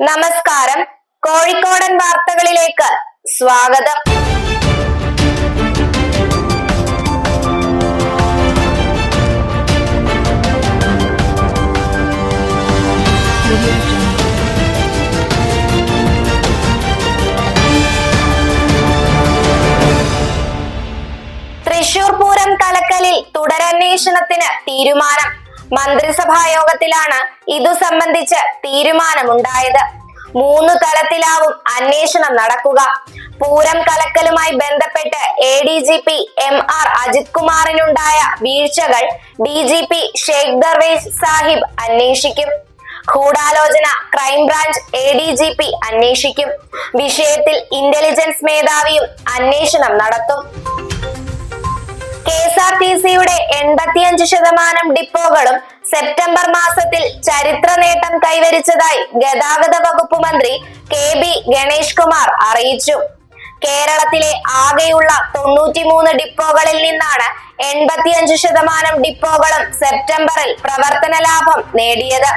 നമസ്കാരം. കോഴിക്കോടൻ വാർത്തകളിലേക്ക് സ്വാഗതം. തൃശൂർ പൂരം കലക്കലിൽ തുടരന്വേഷണത്തിന് തീരുമാനം. മന്ത്രിസഭാ യോഗത്തിലാണ് ഇതു സംബന്ധിച്ച് തീരുമാനമുണ്ടായത്. മൂന്ന് തലത്തിലാവും അന്വേഷണം നടക്കുക. പൂരം കലക്കലുമായി ബന്ധപ്പെട്ട് A D G P M R Ajith കുമാറിനുണ്ടായ വീഴ്ചകൾ D G P Sheikh Darvesh Sahib അന്വേഷിക്കും. ഗൂഢാലോചന crime branch A D G P അന്വേഷിക്കും. വിഷയത്തിൽ ഇന്റലിജൻസ് മേധാവിയും അന്വേഷണം നടത്തും. കെ എസ് ആർ ടി സിയുടെ എൺപത്തിയഞ്ച് ശതമാനം ഡിപ്പോകളും സെപ്റ്റംബർ മാസത്തിൽ ചരിത്ര നേട്ടം കൈവരിച്ചതായി ഗതാഗത വകുപ്പ് മന്ത്രി കെ ബി ഗണേഷ് കുമാർ അറിയിച്ചു. കേരളത്തിലെ ആകെയുള്ള തൊണ്ണൂറ്റിമൂന്ന് ഡിപ്പോകളിൽ നിന്നാണ് എൺപത്തിയഞ്ച് ശതമാനം ഡിപ്പോകളും സെപ്റ്റംബറിൽ പ്രവർത്തന ലാഭം നേടിയത്.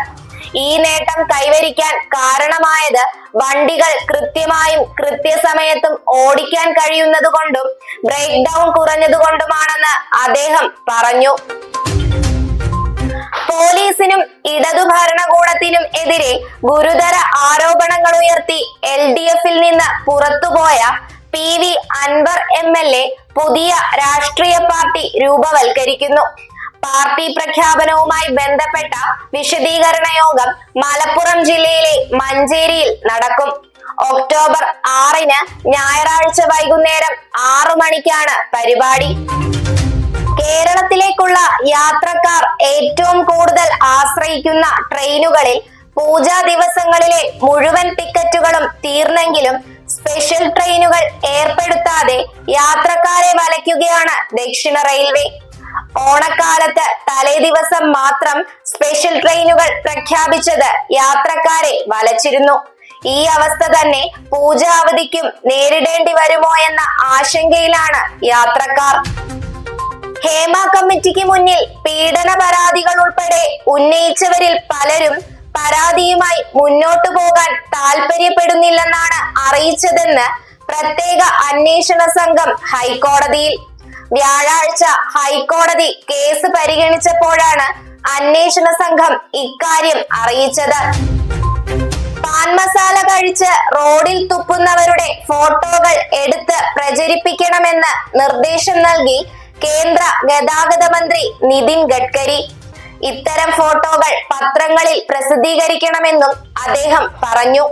ഈ നേട്ടം കൈവരിക്കാൻ കാരണമായത് വണ്ടികൾ കൃത്യമായും കൃത്യസമയത്തും ഓടിക്കാൻ കഴിയുന്നത് കൊണ്ടും ബ്രേക്ക് ഡൗൺ കുറഞ്ഞതുകൊണ്ടുമാണെന്ന് അദ്ദേഹം പറഞ്ഞു. പോലീസിനും ഇടതു ഭരണകൂടത്തിനും എതിരെ ഗുരുതര ആരോപണങ്ങൾ ഉയർത്തി എൽ ഡി എഫിൽ നിന്ന് പുറത്തുപോയ P V Anvar M L A പുതിയ രാഷ്ട്രീയ പാർട്ടി രൂപവൽക്കരിക്കുന്നു. പാർട്ടി പ്രഖ്യാപനവുമായി ബന്ധപ്പെട്ട വിശദീകരണ യോഗം മലപ്പുറം ജില്ലയിലെ മഞ്ചേരിയിൽ നടക്കും. ഒക്ടോബർ ആറിന് ഞായറാഴ്ച വൈകുന്നേരം ആറു മണിക്കാണ് പരിപാടി. കേരളത്തിലേക്കുള്ള യാത്രക്കാർ ഏറ്റവും കൂടുതൽ ആശ്രയിക്കുന്ന ട്രെയിനുകളിൽ പൂജാ ദിവസങ്ങളിലെ മുഴുവൻ ടിക്കറ്റുകളും തീർന്നെങ്കിലും സ്പെഷ്യൽ ട്രെയിനുകൾ ഏർപ്പെടുത്താതെ യാത്രക്കാരെ വലയ്ക്കുകയാണ് ദക്ഷിണ റെയിൽവേ. ഓണക്കാലത്ത് തലേദിവസം മാത്രം സ്പെഷ്യൽ ട്രെയിനുകൾ പ്രഖ്യാപിച്ചത് യാത്രക്കാരെ വലച്ചിരുന്നു. ഈ അവസ്ഥ തന്നെ പൂജ അവധിക്കും നേരിടേണ്ടി വരുമോ എന്ന ആശങ്കയിലാണ് യാത്രക്കാർ. ഹേമ കമ്മിറ്റിക്ക് മുന്നിൽ പീഡന പരാതികൾ ഉൾപ്പെടെ ഉന്നയിച്ചവരിൽ പലരും പരാതിയുമായി മുന്നോട്ടു പോകാൻ താല്പര്യപ്പെടുന്നില്ലെന്നാണ് അറിയിച്ചതെന്ന് പ്രത്യേക അന്വേഷണ സംഘം ഹൈക്കോടതിയിൽ വ്യാഴാഴ്ച ഹൈക്കോടതി കേസ് പരിഗണിച്ചപ്പോഴാണ് അന്വേഷണ സംഘം ഇക്കാര്യം അറിയിച്ചത്. പാൻ മസാല കഴിച്ച് റോഡിൽ തുപ്പുന്നവരുടെ ഫോട്ടോകൾ എടുത്ത് പ്രചരിപ്പിക്കണമെന്ന് നിർദ്ദേശം നൽകി കേന്ദ്ര ഗതാഗത മന്ത്രി നിതിൻ ഗഡ്കരി. ഇത്തരം ഫോട്ടോകൾ പത്രങ്ങളിൽ പ്രസിദ്ധീകരിക്കണമെന്നും അദ്ദേഹം പറഞ്ഞു.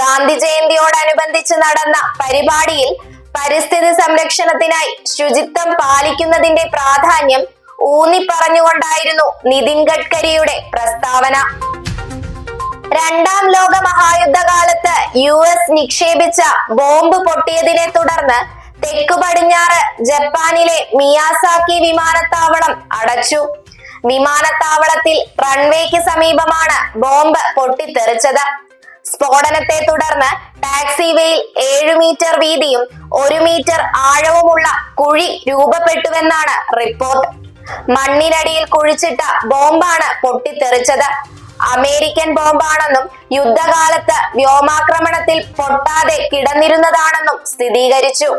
ഗാന്ധി ജയന്തിയോടനുബന്ധിച്ച് നടന്ന പരിപാടിയിൽ പരിസ്ഥിതി സംരക്ഷണത്തിനായി ശുചിത്വം പാലിക്കുന്നതിന്റെ പ്രാധാന്യം ഊന്നി പറഞ്ഞുകൊണ്ടായിരുന്നു നിതിൻ ഗഡ്കരിയുടെ പ്രസ്താവന. രണ്ടാം ലോക മഹായുദ്ധകാലത്ത് യു എസ് നിക്ഷേപിച്ച ബോംബ് പൊട്ടിയതിനെ തുടർന്ന് തെക്കു പടിഞ്ഞാറ് ജപ്പാനിലെ മിയാസാക്കി വിമാനത്താവളം അടച്ചു. വിമാനത്താവളത്തിൽ റൺവേക്ക് സമീപമാണ് ബോംബ് പൊട്ടിത്തെറിച്ചത്. സ്ഫോടനത്തെ തുടർന്ന് ടാക്സിവേയിൽ ഏഴു മീറ്റർ വീതിയും ഒരു മീറ്റർ ആഴവുമുള്ള കുഴി രൂപപ്പെട്ടുവെന്നാണ് റിപ്പോർട്ട്. മണ്ണിനടിയിൽ കുഴിച്ചിട്ട ബോംബാണ് പൊട്ടിത്തെറിച്ചത്. അമേരിക്കൻ ബോംബാണെന്നും യുദ്ധകാലത്ത് വ്യോമാക്രമണത്തിൽ പൊട്ടാതെ കിടന്നിരുന്നതാണെന്നും സ്ഥിരീകരിച്ചു.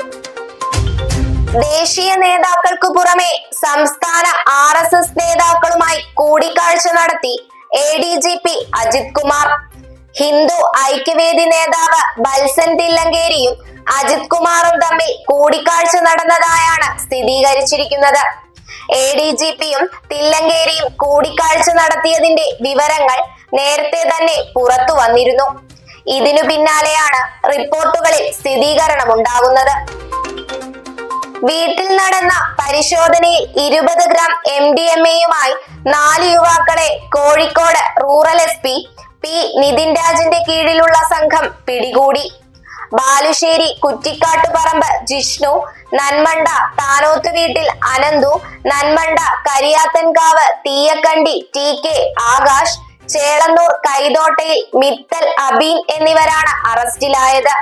ദേശീയ നേതാക്കൾക്കു പുറമെ സംസ്ഥാന ആർ എസ് എസ് നേതാക്കളുമായി കൂടിക്കാഴ്ച നടത്തി A D G P Ajith Kumar. Hindu Aikyavedi നേതാവ് ബൽസൻ തില്ലങ്കേരിയും അജിത് കുമാറും തമ്മിൽ കൂടിക്കാഴ്ച നടന്നതായാണ് സ്ഥിരീകരിച്ചിരിക്കുന്നത്. എ ഡി ജി പിയും തില്ലങ്കേരിയും കൂടിക്കാഴ്ച നടത്തിയതിന്റെ വിവരങ്ങൾ നേരത്തെ തന്നെ പുറത്തു വന്നിരുന്നു. ഇതിനു പിന്നാലെയാണ് റിപ്പോർട്ടുകളിൽ സ്ഥിരീകരണം ഉണ്ടാകുന്നത് വീട്ടിൽ നടന്ന പരിശോധനയിൽ ഇരുപത് ഗ്രാം എം ഡി എം എയുമായി നാല് യുവാക്കളെ Kozhikode rural S P P. Nithin രാജിന്റെ കീഴിലുള്ള സംഘം പിടികൂടി. ബാലുശ്ശേരി കുറ്റിക്കാട്ടുപറമ്പ് ജിഷ്ണു നന്മണ്ട താനോത്ത് വീട്ടിൽ അനന്തു നന്മണ്ട കരിയാത്തൻകാവ് തീയക്കണ്ടി ടി. കെ. ആകാശ് ചേളന്നൂർ കൈതോട്ടയിൽ മിത്തൽ അബീൻ എന്നിവരാണ് അറസ്റ്റിലായത്.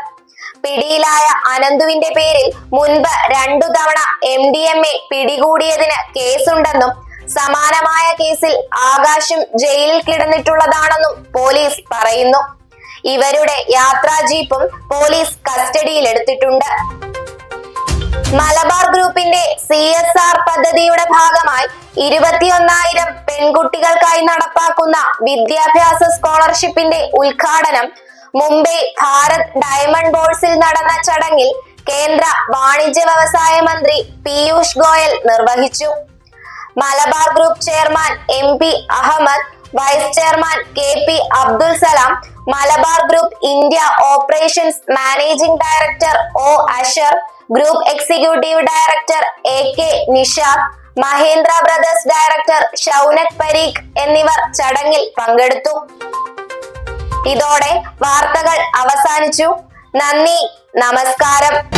പിടിയിലായ അനന്തുവിന്റെ പേരിൽ മുൻപ് രണ്ടു തവണ എം. ഡി. എം. എ പിടികൂടിയതിന് കേസുണ്ടെന്നും സമാനമായ കേസിൽ ആകാശും ജയിലിൽ കിടന്നിട്ടുള്ളതാണെന്നും പോലീസ് പറയുന്നു. ഇവരുടെ യാത്രാ ജീപ്പും പോലീസ് കസ്റ്റഡിയിലെടുത്തിട്ടുണ്ട്. മലബാർ ഗ്രൂപ്പിന്റെ സി എസ് ആർ പദ്ധതിയുടെ ഭാഗമായി ഇരുപത്തിയൊന്നായിരം പെൺകുട്ടികൾക്കായി നടപ്പാക്കുന്ന വിദ്യാഭ്യാസ സ്കോളർഷിപ്പിന്റെ ഉദ്ഘാടനം മുംബൈ ഭാരത് ഡയമണ്ട് ബോൾസിൽ നടന്ന ചടങ്ങിൽ കേന്ദ്ര വാണിജ്യ വ്യവസായ മന്ത്രി പീയൂഷ് ഗോയൽ നിർവഹിച്ചു. Malabar group chairman M P Ahammed vice chairman K P Abdul Salam Malabar group India operations managing director O Ashar group executive director A K Nishad Mahendra brothers director Shaunak Parikh എന്നിവർ ചടങ്ങിൽ പങ്കെടുത്തു. ഇതോടെ വാർത്തകൾ അവസാനിച്ചു. നന്ദി നമസ്കാരം.